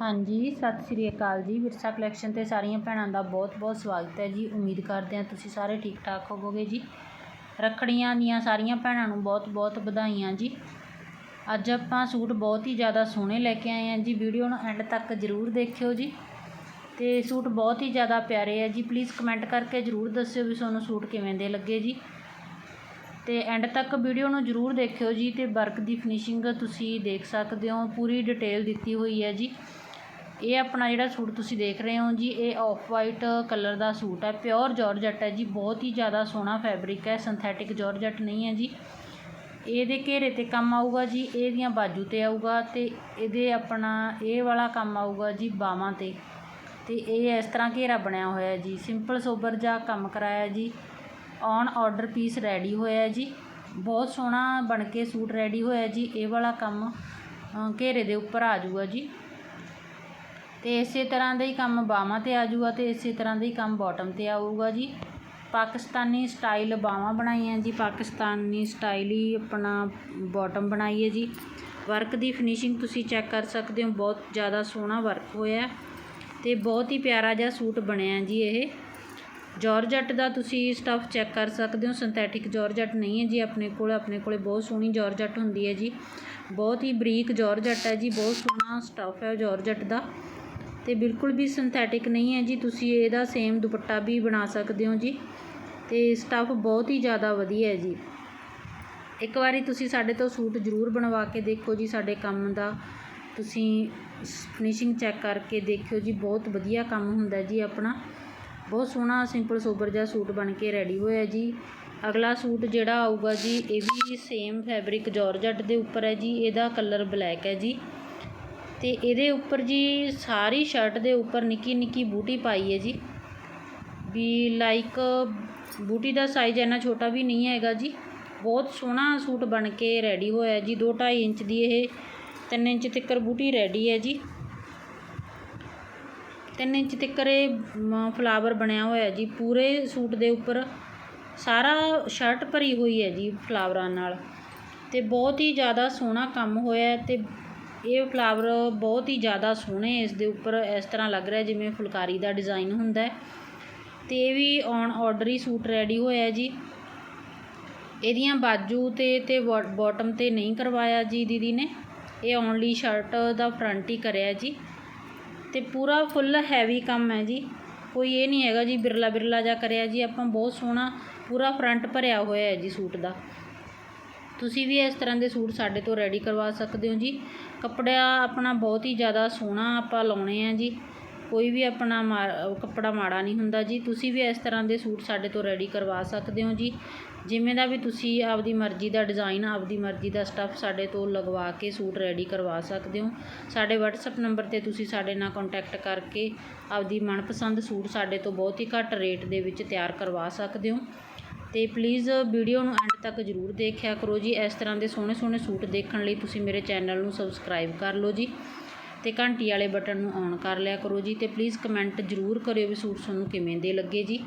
ਹਾਂਜੀ, ਸਤਿ ਸ੍ਰੀ ਅਕਾਲ ਜੀ। ਵਿਰਸਾ ਕਲੈਕਸ਼ਨ ਤੇ ਸਾਰੀਆਂ ਭੈਣਾਂ ਦਾ ਬਹੁਤ-ਬਹੁਤ ਸਵਾਗਤ ਹੈ ਜੀ। ਉਮੀਦ ਕਰਦੇ ਹਾਂ ਤੁਸੀਂ ਸਾਰੇ ਠੀਕ ਠਾਕ ਹੋਵੋਗੇ ਜੀ। ਰੱਖੜੀਆਂ ਦੀਆਂ ਸਾਰੀਆਂ ਭੈਣਾਂ ਨੂੰ ਬਹੁਤ-ਬਹੁਤ ਵਧਾਈਆਂ ਜੀ। ਅੱਜ ਆਪਾਂ ਸੂਟ ਬਹੁਤ ਹੀ ਜ਼ਿਆਦਾ ਸੋਹਣੇ ਲੈ ਕੇ ਆਏ ਹਾਂ ਜੀ। ਵੀਡੀਓ ਨੂੰ ਐਂਡ ਤੱਕ ਜ਼ਰੂਰ ਦੇਖਿਓ ਜੀ। ਤੇ ਸੂਟ ਬਹੁਤ ਹੀ ਜ਼ਿਆਦਾ ਪਿਆਰੇ ਆ ਜੀ। ਪਲੀਜ਼ ਕਮੈਂਟ ਕਰਕੇ ਜ਼ਰੂਰ ਦੱਸਿਓ ਵੀ ਤੁਹਾਨੂੰ ਸੂਟ ਕਿਵੇਂ ਦੇ ਲੱਗੇ ਜੀ। ਤੇ ਐਂਡ ਤੱਕ ਵੀਡੀਓ ਨੂੰ ਜ਼ਰੂਰ ਦੇਖਿਓ ਜੀ। ਤੇ ਵਰਕ ਦੀ ਫਿਨਿਸ਼ਿੰਗ ਤੁਸੀਂ ਦੇਖ ਸਕਦੇ ਹੋ। ਪੂਰੀ ਡਿਟੇਲ ਦਿੱਤੀ ਹੋਈ ਹੈ ਜੀ। ਇਹ ਆਪਣਾ ਜਿਹੜਾ ਸੂਟ ਤੁਸੀਂ ਦੇਖ ਰਹੇ ਹੋ ਜੀ, ਇਹ ਆਫ ਵਾਈਟ ਕਲਰ ਦਾ ਸੂਟ ਹੈ। ਪਿਓਰ ਜਾਰਜਟ ਹੈ ਜੀ, ਬਹੁਤ ਹੀ ਜ਼ਿਆਦਾ ਸੋਹਣਾ ਫੈਬਰਿਕ ਹੈ ਸਿੰਥੈਟਿਕ ਜਾਰਜਟ ਨਹੀਂ ਹੈ ਜੀ। ਇਹਦੇ ਘੇਰੇ ਤੇ ਕੰਮ ਆਊਗਾ ਜੀ, ਇਹਦੀਆਂ ਬਾਜੂ ਤੇ ਆਊਗਾ ਤੇ ਇਹਦੇ ਆਪਣਾ ਇਹ ਵਾਲਾ ਕੰਮ ਆਊਗਾ ਜੀ ਬਾਹਾਂ ਤੇ। ਤੇ ਇਹ ਇਸ ਤਰ੍ਹਾਂ ਘੇਰਾ ਬਣਿਆ ਹੋਇਆ ਜੀ ਸਿੰਪਲ ਸੋਬਰ ਜਿਹਾ ਕੰਮ ਕਰਾਇਆ ਜੀ। ਔਨ ਆਰਡਰ ਪੀਸ ਰੈਡੀ ਹੋਇਆ ਜੀ। ਬਹੁਤ ਸੋਹਣਾ ਬਣ ਕੇ ਸੂਟ ਰੈਡੀ ਹੋਇਆ ਜੀ, ਇਹ ਵਾਲਾ ਕੰਮ ਘੇਰੇ ਦੇ ਉੱਪਰ ਆ ਜਾਊਗਾ ਜੀ। ਤੇ ਇਸੇ ਤਰ੍ਹਾਂ ਦਾ ਹੀ ਕੰਮ ਬਾਹਾਂ ਤੇ ਆ ਜਾਊਗਾ ਤੇ ਇਸੇ ਤਰ੍ਹਾਂ ਦਾ ਹੀ ਕੰਮ ਬਾਟਮ ਤੇ ਆਊਗਾ ਜੀ। ਪਾਕਿਸਤਾਨੀ ਸਟਾਈਲ ਬਾਹਾਂ ਬਣਾਈਆਂ ਜੀ। ਪਾਕਿਸਤਾਨੀ ਸਟਾਈਲ ਹੀ ਆਪਣਾ ਬਾਟਮ ਬਣਾਈ ਹੈ ਜੀ। ਵਰਕ ਦੀ ਫਿਨਿਸ਼ਿੰਗ ਤੁਸੀਂ ਚੈੱਕ ਕਰ ਸਕਦੇ ਹੋ, ਬਹੁਤ ਜ਼ਿਆਦਾ ਸੋਹਣਾ ਵਰਕ ਹੋਇਆ। ਤੇ ਬਹੁਤ ਹੀ ਪਿਆਰਾ ਜਿਹਾ ਸੂਟ ਬਣਿਆ ਜੀ ਇਹ। ਜਾਰਜਟ ਦਾ ਤੁਸੀਂ ਸਟੱਫ ਚੈੱਕ ਕਰ ਸਕਦੇ ਹੋ। ਸਿੰਥੈਟਿਕ ਜਾਰਜਟ ਨਹੀਂ ਹੈ ਜੀ ਆਪਣੇ ਕੋਲ। ਆਪਣੇ ਕੋਲੇ ਬਹੁਤ ਸੋਹਣੀ ਜਾਰਜਟ ਹੁੰਦੀ ਹੈ ਜੀ। ਬਹੁਤ ਹੀ ਬਰੀਕ ਜਾਰਜਟ ਹੈ ਜੀ। ਬਹੁਤ ਸੋਹਣਾ ਸਟੱਫ ਹੈ ਜਾਰਜਟ ਦਾ। ਤੇ ਬਿਲਕੁਲ ਵੀ ਸਿੰਥੈਟਿਕ ਨਹੀਂ ਹੈ ਜੀ। ਤੁਸੀਂ ਇਹਦਾ ਸੇਮ ਦੁਪੱਟਾ ਵੀ ਬਣਾ ਸਕਦੇ ਹੋ ਜੀ। ਤੇ ਸਟੱਫ ਬਹੁਤ ਹੀ ਜ਼ਿਆਦਾ ਵਧੀਆ ਹੈ ਜੀ। ਇੱਕ ਵਾਰੀ ਤੁਸੀਂ ਸਾਡੇ ਤੋਂ ਸੂਟ ਜ਼ਰੂਰ ਬਣਵਾ ਕੇ ਦੇਖੋ ਜੀ, ਸਾਡੇ ਕੰਮ ਦਾ। ਤੁਸੀਂ ਫਿਨਿਸ਼ਿੰਗ ਚੈੱਕ ਕਰਕੇ ਦੇਖਿਓ ਜੀ, ਬਹੁਤ ਵਧੀਆ ਕੰਮ ਹੁੰਦਾ ਜੀ ਆਪਣਾ। ਬਹੁਤ ਸੋਹਣਾ ਸਿੰਪਲ ਸੋਬਰ ਜਿਹਾ ਸੂਟ ਬਣ ਕੇ ਰੈਡੀ ਹੋਇਆ ਜੀ। ਅਗਲਾ ਸੂਟ ਜਿਹੜਾ ਆਊਗਾ ਜੀ, ਇਹ ਵੀ ਸੇਮ ਫੈਬਰਿਕ ਜਾਰਜਟ ਦੇ ਉੱਪਰ ਹੈ ਜੀ। ਇਹਦਾ ਕਲਰ ਬਲੈਕ ਹੈ ਜੀ। ਤੇ ਇਹਦੇ ਉੱਪਰ ਜੀ ਸਾਰੀ ਸ਼ਰਟ ਦੇ ਉੱਪਰ ਨਿੱਕੀ ਨਿੱਕੀ ਬੂਟੀ ਪਾਈ ਹੈ ਜੀ। ਵੀ ਲਾਈਕ ਬੂਟੀ ਦਾ ਸਾਈਜ਼ ਇੰਨਾ ਛੋਟਾ ਵੀ ਨਹੀਂ ਹੈਗਾ ਜੀ। ਬਹੁਤ ਸੋਹਣਾ ਸੂਟ ਬਣ ਕੇ ਰੈਡੀ ਹੋਇਆ ਜੀ। 2.5 ਇੰਚ ਦੀ ਇਹ 3 ਇੰਚ ਤੱਕਰ ਬੂਟੀ ਰੈਡੀ ਹੈ ਜੀ। 3 ਇੰਚ ਤੱਕਰ ਇਹ ਫਲਾਵਰ ਬਣਿਆ ਹੋਇਆ ਜੀ। ਪੂਰੇ ਸੂਟ ਦੇ ਉੱਪਰ ਸਾਰਾ ਸ਼ਰਟ ਭਰੀ ਹੋਈ ਹੈ ਜੀ ਫਲਾਵਰਾਂ ਨਾਲ। ਤੇ ਬਹੁਤ ਹੀ ਜ਼ਿਆਦਾ ਸੋਹਣਾ ਕੰਮ ਹੋਇਆ ਤੇ ਇਹ ਫਲਾਵਰ ਬਹੁਤ ਹੀ ਜ਼ਿਆਦਾ ਸੋਹਣੇ ਇਸ ਦੇ ਉੱਪਰ ਇਸ ਤਰ੍ਹਾਂ ਲੱਗ ਰਿਹਾ ਜਿਵੇਂ ਫੁਲਕਾਰੀ ਦਾ ਡਿਜ਼ਾਈਨ ਹੁੰਦਾ ਹੈ। ਤੇ ਇਹ ਵੀ ਔਨ ਆਰਡਰ ਹੀ ਸੂਟ ਰੈਡੀ ਹੋਇਆ ਜੀ। ਇਹਦੀਆਂ ਬਾਜੂ ਤੇ ਤੇ ਬਾਟਮ ਤੇ ਨਹੀਂ ਕਰਵਾਇਆ ਜੀ ਦੀਦੀ ਨੇ। ਇਹ ਓਨਲੀ ਸ਼ਰਟ ਦਾ ਫਰੰਟ ਹੀ ਕਰਿਆ ਜੀ। ਤੇ ਪੂਰਾ ਫੁੱਲ ਹੈਵੀ ਕੰਮ ਹੈ ਜੀ। ਕੋਈ ਇਹ ਨਹੀਂ ਹੈਗਾ ਜੀ ਬਿਰਲਾ ਬਿਰਲਾ ਜਾ ਕਰਿਆ ਜੀ। ਆਪਾਂ ਬਹੁਤ ਸੋਹਣਾ ਪੂਰਾ ਫਰੰਟ ਭਰਿਆ ਹੋਇਆ ਹੈ ਜੀ ਸੂਟ ਦਾ। ਤੁਸੀਂ ਵੀ ਇਸ ਤਰ੍ਹਾਂ ਦੇ ਸੂਟ ਸਾਡੇ ਤੋਂ ਰੈਡੀ ਕਰਵਾ ਸਕਦੇ ਹੋ ਜੀ। ਕੱਪੜਾ ਆਪਣਾ ਬਹੁਤ ਹੀ ਜ਼ਿਆਦਾ ਸੋਹਣਾ ਆਪਾਂ ਲਾਉਣੇ ਆ ਜੀ। ਕੋਈ ਵੀ ਆਪਣਾ ਮਾ, ਕੱਪੜਾ ਮਾੜਾ ਨਹੀਂ ਹੁੰਦਾ ਜੀ। ਤੁਸੀਂ ਵੀ ਇਸ ਤਰ੍ਹਾਂ ਦੇ ਸੂਟ ਸਾਡੇ ਤੋਂ ਰੈਡੀ ਕਰਵਾ ਸਕਦੇ ਹੋ ਜੀ। ਜਿਵੇਂ ਦਾ ਵੀ ਤੁਸੀਂ ਆਪਦੀ ਮਰਜ਼ੀ ਦਾ ਡਿਜ਼ਾਈਨ ਆਪਦੀ ਮਰਜ਼ੀ ਦਾ ਸਟੱਫ ਸਾਡੇ ਤੋਂ ਲਗਵਾ ਕੇ ਸੂਟ ਰੈਡੀ ਕਰਵਾ ਸਕਦੇ ਹੋ। ਸਾਡੇ WhatsApp ਨੰਬਰ ਤੇ ਤੁਸੀਂ ਸਾਡੇ ਨਾਲ ਕੰਟੈਕਟ ਕਰਕੇ ਆਪਦੀ ਮਨਪਸੰਦ ਸੂਟ ਸਾਡੇ ਤੋਂ ਬਹੁਤ ਹੀ ਘੱਟ ਰੇਟ ਦੇ ਵਿੱਚ ਤਿਆਰ ਕਰਵਾ ਸਕਦੇ ਹੋ। ਅਤੇ ਪਲੀਜ਼ ਵੀਡੀਓ ਨੂੰ ਐਂਡ ਤੱਕ ਜ਼ਰੂਰ ਦੇਖਿਆ ਕਰੋ ਜੀ। ਇਸ ਤਰ੍ਹਾਂ ਦੇ ਸੋਹਣੇ ਸੋਹਣੇ ਸੂਟ ਦੇਖਣ ਲਈ ਤੁਸੀਂ ਮੇਰੇ ਚੈਨਲ ਨੂੰ ਸਬਸਕ੍ਰਾਈਬ ਕਰ ਲਓ ਜੀ ਅਤੇ ਘੰਟੀ ਵਾਲੇ ਬਟਨ ਨੂੰ ਔਨ ਕਰ ਲਿਆ ਕਰੋ ਜੀ ਅਤੇ ਪਲੀਜ਼ ਕਮੈਂਟ ਜ਼ਰੂਰ ਕਰਿਓ ਵੀ ਸੂਟ ਤੁਹਾਨੂੰ ਕਿਵੇਂ ਦੇ ਲੱਗੇ ਜੀ।